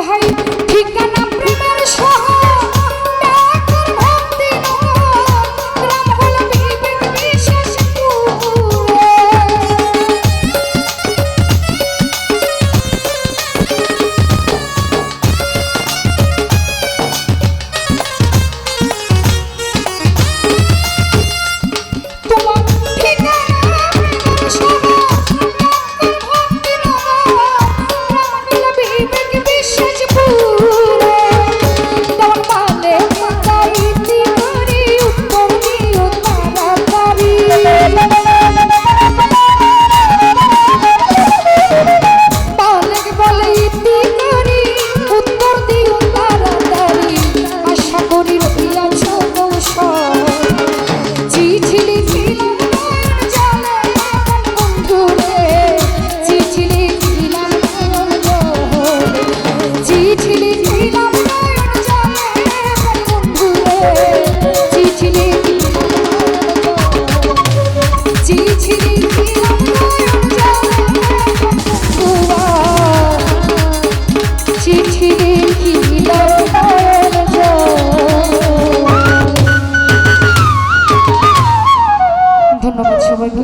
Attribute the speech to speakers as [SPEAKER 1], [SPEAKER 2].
[SPEAKER 1] ভাই ঠিকানা